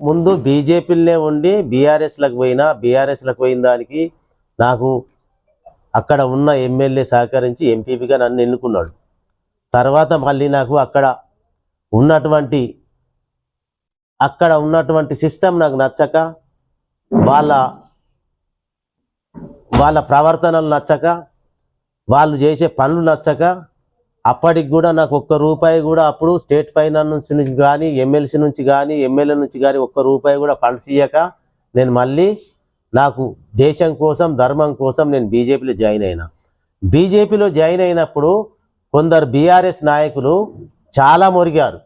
ముందు బీజేపీలనే ఉండి బీఆర్ఎస్లకు పోయినా బీఆర్ఎస్లకు పోయిన దానికి నాకు అక్కడ ఉన్న ఎమ్మెల్యే సహకరించి ఎంపీపీగా నన్ను ఎన్నుకున్నాడు. తర్వాత మళ్ళీ నాకు అక్కడ ఉన్నటువంటి అక్కడ ఉన్నటువంటి సిస్టమ్ నాకు నచ్చక వాళ్ళ వాళ్ళ ప్రవర్తనలు నచ్చక వాళ్ళు చేసే పనులు నచ్చక అప్పటికి కూడా నాకు ఒక్క రూపాయి కూడా అప్పుడు స్టేట్ ఫైనాన్స్ నుంచి కానీ ఎమ్మెల్సీ నుంచి కానీ ఎమ్మెల్యే నుంచి కానీ ఒక్క రూపాయి కూడా ఫండ్స్ ఇయ్యక నేను మళ్ళీ నాకు దేశం కోసం ధర్మం కోసం నేను బీజేపీలో జాయిన్ అయినా. బీజేపీలో జాయిన్ అయినప్పుడు కొందరు బీఆర్ఎస్ నాయకులు చాలా మురిగారు.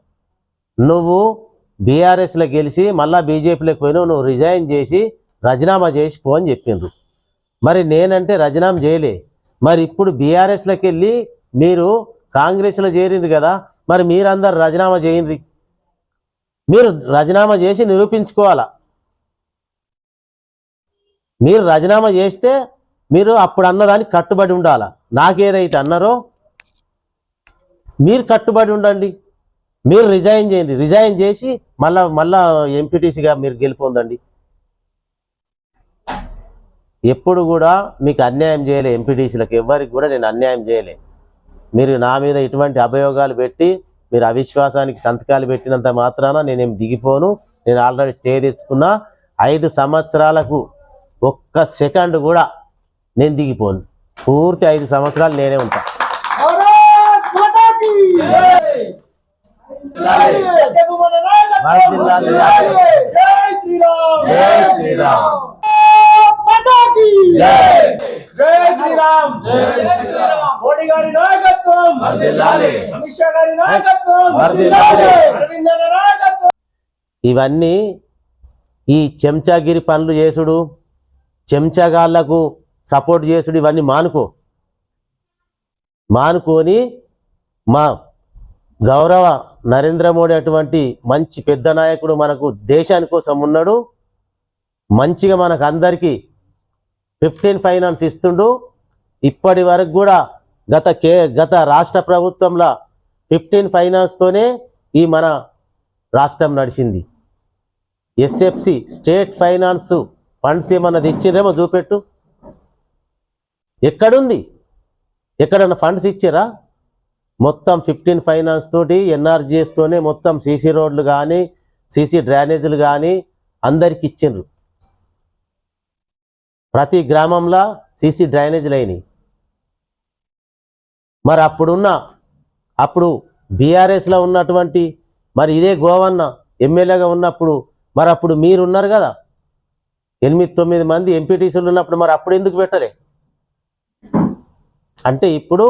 నువ్వు బీఆర్ఎస్లో గెలిచి మళ్ళీ బీజేపీలోకి పోయినావు నువ్వు రిజైన్ చేసి రాజీనామా చేసి పో అని చెప్పిండ్రు. మరి నేనంటే రజీనామా చేయలే. మరి ఇప్పుడు బీఆర్ఎస్లోకి వెళ్ళి మీరు కాంగ్రెస్లో చేరింది కదా మరి మీరందరు రాజీనామా చేయండి. మీరు రాజీనామా చేసి నిరూపించుకోవాలా? మీరు రాజీనామా చేస్తే మీరు అప్పుడు అన్నదానికి కట్టుబడి ఉండాలా? నాకేదైతే అన్నారో మీరు కట్టుబడి ఉండండి. మీరు రిజైన్ చేయండి. రిజైన్ చేసి మళ్ళా మళ్ళా ఎంపీటీసీగా మీరు గెలిపొందండి. ఎప్పుడు కూడా మీకు అన్యాయం చేయలే ఎంపీటీసీలకు. ఎవరికి కూడా నేను అన్యాయం చేయలే. మీరు నా మీద ఇటువంటి అభయోగాలు పెట్టి మీరు అవిశ్వాసానికి సంతకాలు పెట్టినంత మాత్రాన నేనేం దిగిపోను నేను ఆల్రెడీ స్టే తెచ్చుకున్నా ఐదు సంవత్సరాలకు ఒక్క సెకండ్ కూడా నేను దిగిపోను పూర్తి ఐదు సంవత్సరాలు నేనే ఉంటా జై శ్రీరామ్ జై శ్రీరామ్. మోడీ గారి నాయకత్వం. అమిత్ షా గారి నాయకత్వం. నాయకత్వం. ఇవన్నీ ఈ చెంచాగిరి పనులు చేసుడు చెంచాగాళ్ళకు సపోర్ట్ చేసుడు ఇవన్నీ మానుకో. మానుకొని మా గౌరవ నరేంద్ర మోడీ అటువంటి మంచి పెద్ద నాయకుడు మనకు దేశాని కోసం ఉన్నాడు. మంచిగా మనకు అందరికీ ఫిఫ్టీన్ ఫైనాన్స్ ఇస్తుండు. ఇప్పటి వరకు కూడా గత కే గత రాష్ట్ర ప్రభుత్వంలో ఫిఫ్టీన్ ఫైనాన్స్తోనే ఈ మన రాష్ట్రం నడిచింది. ఎస్ఎఫ్సి స్టేట్ ఫైనాన్స్ ఫండ్స్ ఏమన్నా తెచ్చిరేమో చూపెట్టు. ఎక్కడుంది? ఎక్కడన్నా ఫండ్స్ ఇచ్చారా మొత్తం ఫిఫ్టీన్ ఫైనాన్స్ తోటి ఎన్ఆర్జీఎస్తోనే మొత్తం సీసీ రోడ్లు కానీ సీసీ డ్రైనేజీలు కానీ అందరికి ఇచ్చిండ్రు ప్రతి గ్రామంలో సీసీ డ్రైనేజ్ లైని మరి అప్పుడున్న అప్పుడు బీఆర్ఎస్లో ఉన్నటువంటి మరి ఇదే గోవన్న ఎమ్మెల్యేగా ఉన్నప్పుడు మరి అప్పుడు మీరు ఉన్నారు కదా? ఎనిమిది తొమ్మిది మంది ఎంపీటీసీలు ఉన్నప్పుడు మరి అప్పుడు ఎందుకు పెట్టలే? అంటే ఇప్పుడు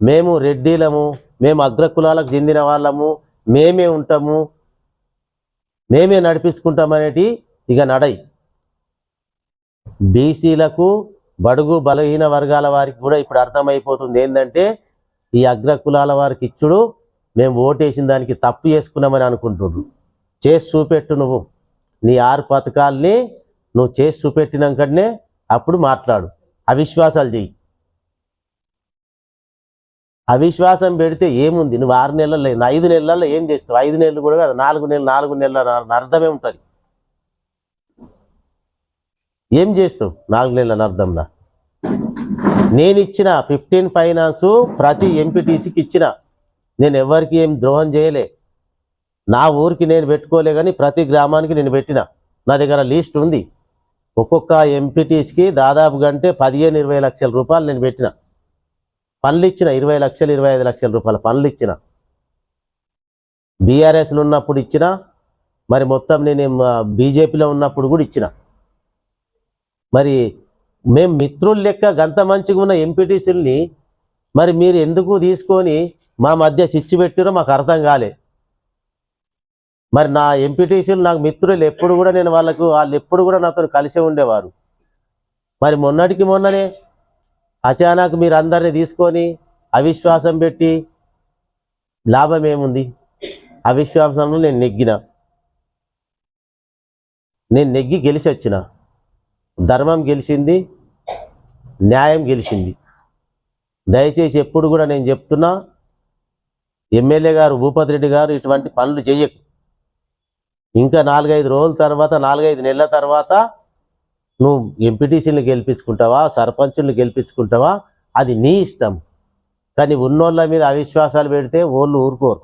మేము రెడ్డిలము మేము అగ్రకులాలకు చెందిన వాళ్ళము మేమే ఉంటాము మేమే నడిపించుకుంటామనేటి ఇక నడై బీసీలకు బడుగు బలహీన వర్గాల వారికి కూడా ఇప్పుడు అర్థమైపోతుంది ఏంటంటే ఈ అగ్రకులాల వారికి ఇచ్చుడు మేము ఓటేసిన దానికి తప్పు చేసుకున్నామని అనుకుంటున్నారు చేసి చూపెట్టు నువ్వు. నీ ఆరు పథకాల్ని నువ్వు చేసి చూపెట్టినాకనే అప్పుడు మాట్లాడు. అవిశ్వాసాలు చెయ్యి. అవిశ్వాసం పెడితే ఏముంది? నువ్వు ఆరు నెలల్లో ఐదు నెలల్లో ఏం చేస్తావు? ఐదు నెలలు కూడా కాదు నాలుగు నెలలు నాలుగు నెలల అర్థమే ఉంటుంది. ఏం చేస్తావు? నాలుగు నెలల అర్థంలో నేను ఇచ్చిన ఫిఫ్టీన్ ఫైనాన్స్ ప్రతి ఎంపీటీసీకి ఇచ్చిన. నేను ఎవరికి ఏం ద్రోహం చేయలే. నా ఊరికి నేను పెట్టుకోలే కానీ ప్రతి గ్రామానికి నేను పెట్టిన. నా దగ్గర లిస్ట్ ఉంది. ఒక్కొక్క ఎంపీటీస్కి దాదాపు గంటే పదిహేను ఇరవై లక్షల రూపాయలు నేను పెట్టిన. పనులు ఇచ్చిన ఇరవై లక్షలు ఇరవై ఐదు లక్షల రూపాయల పనులు ఇచ్చిన. బీఆర్ఎస్లో ఉన్నప్పుడు ఇచ్చిన. మరి మొత్తం నేను బీజేపీలో ఉన్నప్పుడు కూడా ఇచ్చిన. మరి మేము మిత్రులు లెక్క గంత మంచిగా ఉన్న ఎంపీటీసీల్ని మరి మీరు ఎందుకు తీసుకొని మా మధ్య చిచ్చు పెట్టారో మాకు అర్థం కాలే. మరి నా ఎంపీటీసీలు నాకు మిత్రులు ఎప్పుడు కూడా నేను వాళ్ళకు వాళ్ళు ఎప్పుడు కూడా నాతో కలిసే ఉండేవారు. మరి మొన్నటికి మొన్ననే అచానక్ మీరు అందరిని తీసుకొని అవిశ్వాసం పెట్టి లాభం ఏముంది? అవిశ్వాసంలో నేను నెగ్గిన. నేను నెగ్గి గెలిచి వచ్చిన ధర్మం గెలిచింది న్యాయం గెలిచింది. దయచేసి ఎప్పుడు కూడా నేను చెప్తున్నా ఎమ్మెల్యే గారు భూపతి రెడ్డి గారు ఇటువంటి పనులు చేయకు. ఇంకా నాలుగైదు రోజుల తర్వాత నాలుగైదు నెలల తర్వాత నువ్వు ఎంపీటీసీని గెలిపించుకుంటావా సర్పంచుల్ని గెలిపించుకుంటావా అది నీ ఇష్టం. కానీ ఉన్నోళ్ళ మీద అవిశ్వాసాలు పెడితే వాళ్ళు ఊరుకోరు.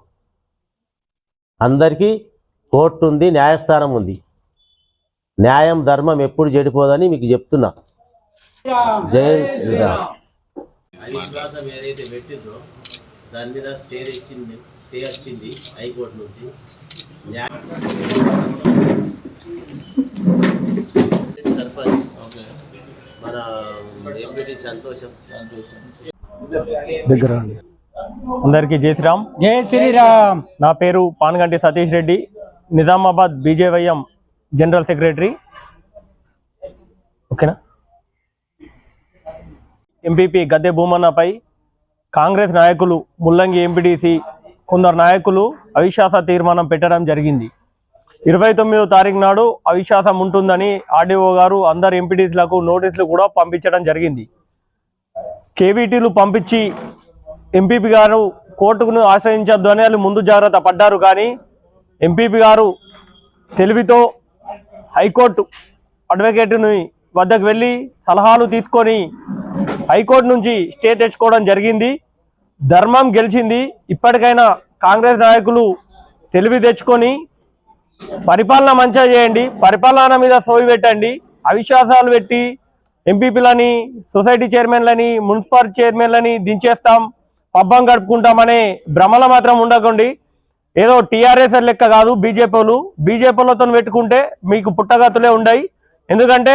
అందరికీ కోర్టు ఉంది న్యాయస్థానం ఉంది. న్యాయం ధర్మం ఎప్పుడు చెడిపోదని మీకు చెప్తున్నా. జై శ్రీరామ్. అవిశ్వాసం ఏదైతే పెట్టిందో దాని మీద స్టే ఇచ్చింది స్టే వచ్చింది హైకోర్టు నుంచి. సర్పంచ్. మన ఎంపీటీ సంతోషం. దగ్గర. అందరికీ జై శ్రీరామ్. జై శ్రీరామ్. నా పేరు Panaganti Satish Reddy. Nizamabad BJYM general secretary. ఓకేనా? ఎంపీపీ గద్దె భూమన్నపై కాంగ్రెస్ నాయకులు ముల్లంగి ఎంపీటీసీ కొందరు నాయకులు అవిశ్వాస తీర్మానం పెట్టడం జరిగింది. ఇరవై తొమ్మిదో తారీఖు నాడు అవిశ్వాసం ఉంటుందని ఆర్డీఓ గారు అందరు ఎంపీటీసీలకు నోటీసులు కూడా పంపించడం జరిగింది. కేవీటీలు పంపించి ఎంపీపీ గారు కోర్టును ఆశ్రయించొద్దు అని వాళ్ళు ముందు జాగ్రత్త పడ్డారు కానీ ఎంపీపీ గారు తెలివితో హైకోర్టు అడ్వకేట్ని వద్దకు వెళ్ళి సలహాలు తీసుకొని హైకోర్టు నుంచి స్టే తెచ్చుకోవడం జరిగింది. ధర్మం గెలిచింది. ఇప్పటికైనా కాంగ్రెస్ నాయకులు తెలివి తెచ్చుకొని పరిపాలన మంచిగా చేయండి. పరిపాలన మీద సోయి పెట్టండి. అవిశ్వాసాలు పెట్టి ఎంపీపీలని సొసైటీ చైర్మన్లని మున్సిపల్ చైర్మన్లని దించేస్తాం. పబ్బం గడుపుకుంటామనే భ్రమలో మాత్రం ఉండకండి. ఏదో టీఆర్ఎస్ లెక్క కాదు బీజేపీలు. బీజేపీలతో పెట్టుకుంటే మీకు పుట్టగతులే ఉండయి. ఎందుకంటే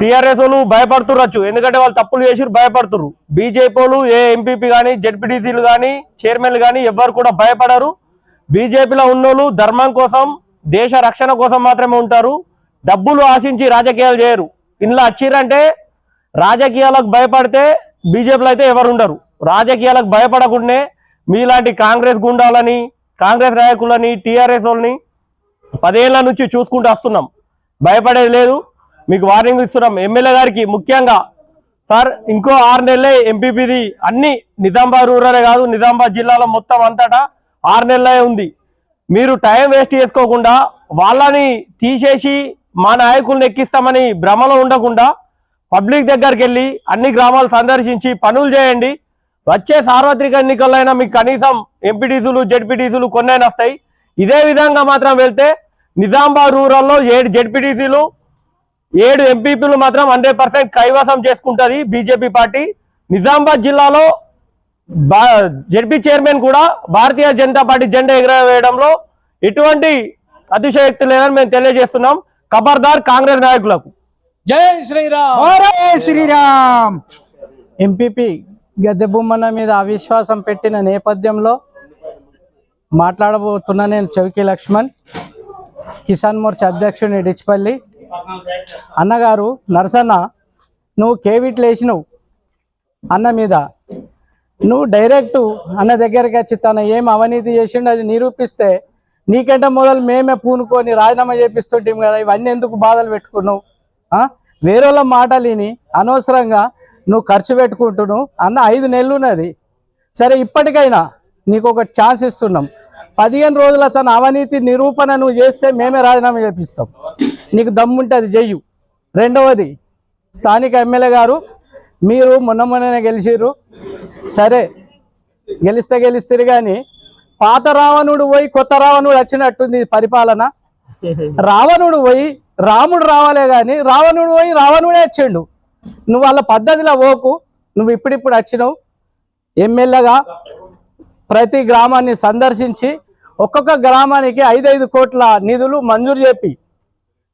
టీఆర్ఎస్ వాళ్ళు భయపడుతురచ్చు ఎందుకంటే వాళ్ళు తప్పులు చేసి భయపడుతురు బీజేపీలు ఏ ఎంపీపీ కానీ జెడ్పీటీసీలు కానీ చైర్మన్లు కానీ ఎవ్వరు కూడా భయపడరు. బీజేపీలో ఉన్నోళ్ళు ధర్మం కోసం దేశ రక్షణ కోసం మాత్రమే ఉంటారు. డబ్బులు ఆశించి రాజకీయాలు చేయరు. ఇంట్లో వచ్చిర్రంటే రాజకీయాలకు భయపడితే బీజేపీలో అయితే ఎవరు ఉండరు రాజకీయాలకు భయపడకుండానే మీలాంటి కాంగ్రెస్ గుండాలని కాంగ్రెస్ నాయకులని టీఆర్ఎస్ వాళ్ళని పదేళ్ళ నుంచి చూసుకుంటూ వస్తున్నాం. భయపడేది లేదు. మీకు వార్నింగ్ ఇస్తున్నాం. ఎమ్మెల్యే గారికి ముఖ్యంగా సార్ ఇంకో ఆరు నెలలే ఎంపీపీది అన్ని నిజామాబాద్ రూరలే కాదు నిజామాబాద్ జిల్లాలో మొత్తం అంతటా ఆరు నెలలే ఉంది. మీరు టైం వేస్ట్ చేసుకోకుండా వాళ్ళని తీసేసి మా నాయకుల్ని ఎక్కిస్తామని భ్రమలో ఉండకుండా పబ్లిక్ దగ్గరికి వెళ్ళి అన్ని గ్రామాలు సందర్శించి పనులు చేయండి. వచ్చే సార్వత్రిక ఎన్నికలైనా మీకు కనీసం ఎంపీటీసీలు జెడ్పీటీసీలు కొన్నైనా వస్తాయి. ఇదే విధంగా మాత్రం వెళ్తే నిజామాబాద్ రూరల్లో ఏడు జెడ్పీటీసీలు ఏడు ఎంపీపీలు మాత్రం హండ్రెడ్ పర్సెంట్ కైవసం చేసుకుంటుంది బీజేపీ పార్టీ. నిజామాబాద్ జిల్లాలో బా జెడ్పీ చైర్మన్ కూడా భారతీయ జనతా పార్టీ జెండా ఎగరవేయడంలో ఎటువంటి అతిశయక్తి లేదని మేము తెలియజేస్తున్నాం. ఖబర్దార్ కాంగ్రెస్ నాయకులకు. జై శ్రీరామ్. జై శ్రీరామ్. ఎంపీపీ గద్దె బొమ్మన మీద అవిశ్వాసం పెట్టిన నేపథ్యంలో మాట్లాడబోతున్నా నేను చౌకీ లక్ష్మణ్ కిసాన్ మోర్చా అధ్యక్షుని డిచ్పల్లి. అన్నగారు నరసన్న నువ్వు కేవిట్లు వేసినావు అన్న మీద. నువ్వు డైరెక్ట్ అన్న దగ్గరికి వచ్చి తన ఏం అవినీతి చేసిండు అది నిరూపిస్తే నీకంటే మొదలు మేమే పూనుకొని రాజీనామా చేపిస్తుంటాం కదా ఇవన్నీ ఎందుకు బాధలు పెట్టుకున్నావు? వేరేళ్ళ మాటలు విని అనవసరంగా నువ్వు ఖర్చు పెట్టుకుంటున్నావు అన్న ఐదు నెలలు ఉన్నది. సరే ఇప్పటికైనా నీకు ఒక ఛాన్స్ ఇస్తున్నాం. పదిహేను రోజుల తన అవినీతి నిరూపణ నువ్వు చేస్తే మేమే రాజీనామా చేపిస్తాం. నీకు దమ్ముంటే అది చెయ్యు. రెండవది స్థానిక ఎమ్మెల్యే గారు మీరు మొన్న మొన్ననే గెలిచిర్రు. సరే గెలిస్తే గెలిస్తారు కానీ పాత రావణుడు పోయి కొత్త రావణుడు వచ్చినట్టుంది పరిపాలన. రావణుడు పోయి రాముడు రావాలే కానీ రావణుడు పోయి రావణుడే వచ్చిండు. నువ్వు వాళ్ళ పద్ధతిలో పోకు నువ్వు ఇప్పుడిప్పుడు వచ్చినావు. ఎమ్మెల్యేగా ప్రతి గ్రామాన్ని సందర్శించి ఒక్కొక్క గ్రామానికి ఐదైదు కోట్ల నిధులు మంజూరు చెప్పి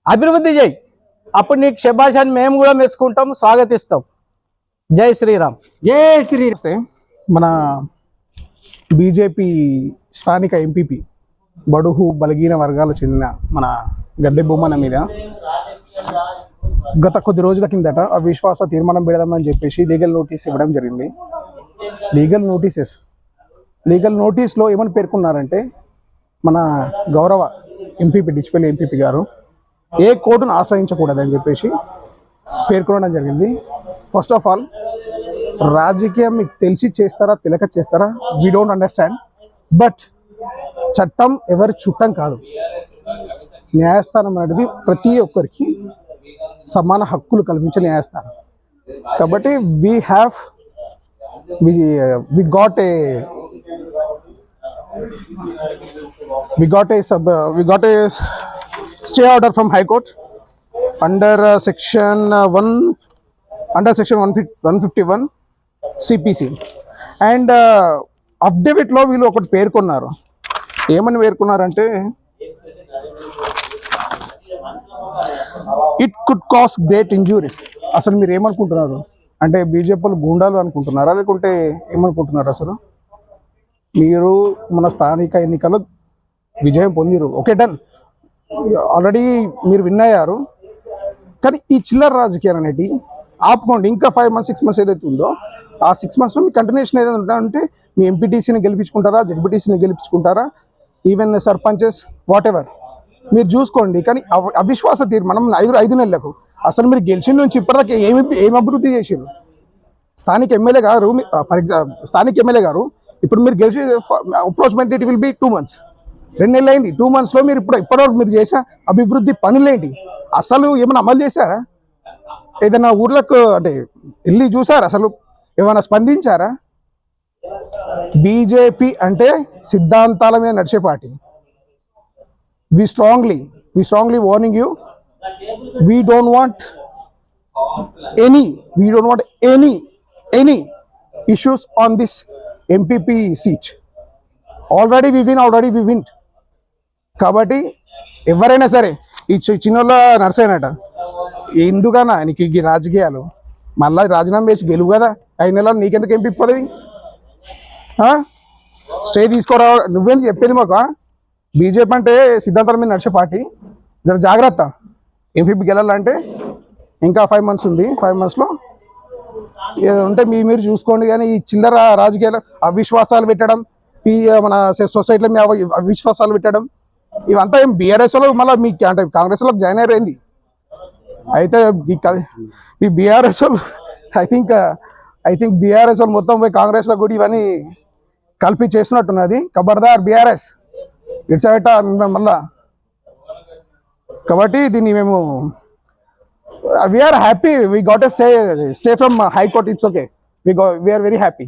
అభివృద్ధి చేయి. అప్పుడు నీకు శభాషాన్ని మేము కూడా మెచ్చుకుంటాం స్వాగతిస్తాం. జై శ్రీరామ్. జై శ్రీ నమస్తే. మన బీజేపీ స్థానిక ఎంపీపీ బడుగు బలహీన వర్గాలకు చెందిన మన గద్దె బొమ్మన మీద గత కొద్ది రోజుల కిందట అవిశ్వాస తీర్మానం పెడదామని చెప్పేసి లీగల్ నోటీస్ ఇవ్వడం జరిగింది. Legal notices. లీగల్ నోటీస్లో ఏమని పేర్కొన్నారంటే మన గౌరవ ఎంపీపీ డిచ్పల్లి ఎంపీపీ గారు ఏ కోర్టును ఆశ్రయించకూడదని చెప్పేసి పేర్కొనడం జరిగింది. ఫస్ట్ ఆఫ్ ఆల్ రాజకీయం మీకు తెలిసి చేస్తారా తెలియక చేస్తారా? వీ డోంట్ అండర్స్టాండ్ బట్ చట్టం ఎవరి చుట్టం కాదు. న్యాయస్థానం అనేది ప్రతి ఒక్కరికి సమాన హక్కులు కల్పించి నేస్తాను కాబట్టి we have we we got a we got a sub we got a stay order from high court under section one under section one fif one fifty one CPC and అఫిడవిట్లో వీళ్ళు ఒకటి పేర్కొన్నారు. ఏమని పేర్కొన్నారంటే it could cause great injuries అసలు మీరు ఏమనుకుంటున్నారు? అంటే బీజేపీలు గూండాలు అనుకుంటున్నారా? లేకుంటే ఏమనుకుంటున్నారు అసలు? మీరు మన స్థానిక ఎన్నికల్లో విజయం పొందిరు. ఓకే డన్ ఆల్రెడీ మీరు విన్ అయ్యారు. కానీ ఈ చిల్లర రాజకీయాలు అనేటి ఆపుకోండి. ఇంకా ఫైవ్ మంత్స్ సిక్స్ మంత్స్ ఏదైతే ఉందో ఆ సిక్స్ మంత్స్లో మీ కంటిన్యూషన్ ఏదైనా ఉంటాయంటే మీ ఎంపీటీసీని గెలిపించుకుంటారా? జడ్పీటీసీని గెలిపించుకుంటారా? ఈవెన్ సర్పంచెస్ వాట్ ఎవర్ మీరు చూసుకోండి. కానీ అవ- అవిశ్వాస తీర్మానం ఐదు ఐదు నెలలకు అసలు మీరు గెలిచిన నుంచి ఇప్పటిదాకా ఏమి ఏమి అభివృద్ధి చేసారు స్థానిక ఎమ్మెల్యే గారు ఫర్ ఎగ్జాంపుల్ స్థానిక ఎమ్మెల్యే గారు ఇప్పుడు మీరు గెలిచి approachment it will be two months. రెండు నెలలు అయింది. టూ మంత్స్లో మీరు ఇప్పుడు ఇప్పటివరకు మీరు చేసిన అభివృద్ధి పనులేంటి? అసలు ఏమైనా అమలు చేశారా? ఏదైనా ఊర్లకు అంటే వెళ్ళి చూసారా? అసలు ఏమైనా స్పందించారా? బీజేపీ అంటే సిద్ధాంతాల మీద నడిచే party. We strongly we strongly warning you we don't want any we don't want any any issues on this mpp seat. Already we win already we win. కాబట్టి ఎవరైనా సరే ఈ చిన్నోళ్ళ నర్సైనట ఎందుకన్నా నీకు ఈ రాజకీయాలు? మళ్ళీ రాజీనామా చేసి గెలువు కదా? ఐదు నెలలు నీకెందుకు ఎంపీ పదవి? స్టే తీసుకోరా నువ్వేంది చెప్పేది మాకు బీజేపీ అంటే సిద్ధాంతాల మీద నడిచే పార్టీ. జర జాగ్రత్త. ఎంపీపీ గెలాలంటే ఇంకా ఫైవ్ మంత్స్ ఉంది. ఫైవ్ మంత్స్లో ఉంటే మీ మీరు చూసుకోండి కానీ ఈ చిల్లర రాజకీయాలు అవిశ్వాసాలు పెట్టడం ఈ మన సొసైటీలో మీ అవి- అవిశ్వాసాలు పెట్టడం ఇవంతా ఏం బీఆర్ఎస్లో మళ్ళీ మీ అంటే కాంగ్రెస్లో జాయిన్ అయిపోయింది అయితే ఈ BRS I think I think BRS మొత్తం పోయి కాంగ్రెస్లో కూడా ఇవన్నీ కలిపి చేసినట్టున్నది. ఖబర్దార్ బీఆర్ఎస్. ఇట్స్ ఎట మళ్ళా. కాబట్టి దీన్ని మేము we are happy we got a stay stay from high court it's okay we go we are very happy